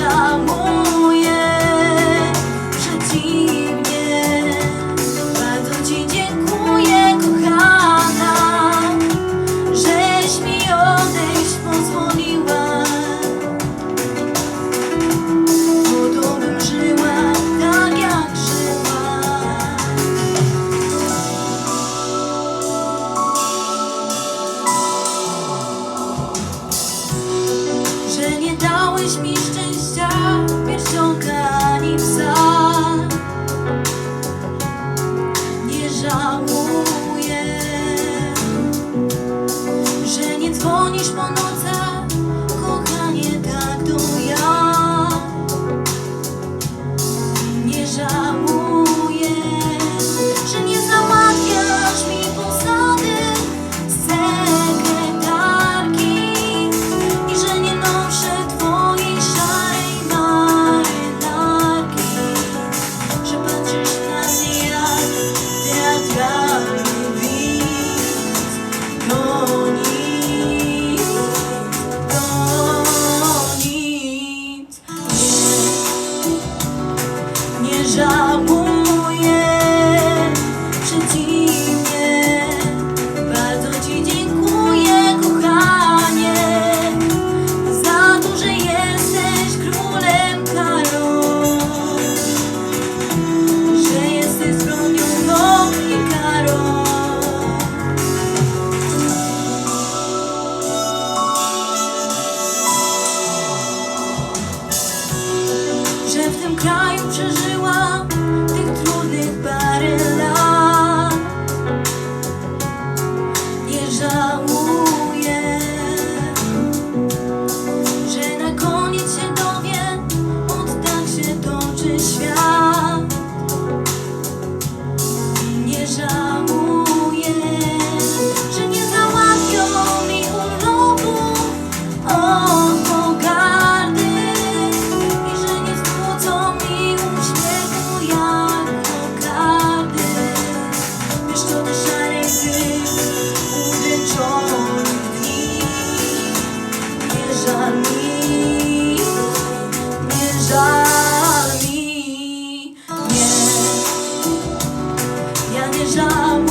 Yaşam nic, nic. Nie, nie żałuję. kraju przeżyła tych trudnych parę lat. Nie żałuję, że na koniec się dowie, od tak się toczy świat. Bierzami, bierzami, nie, ja nie żałuję.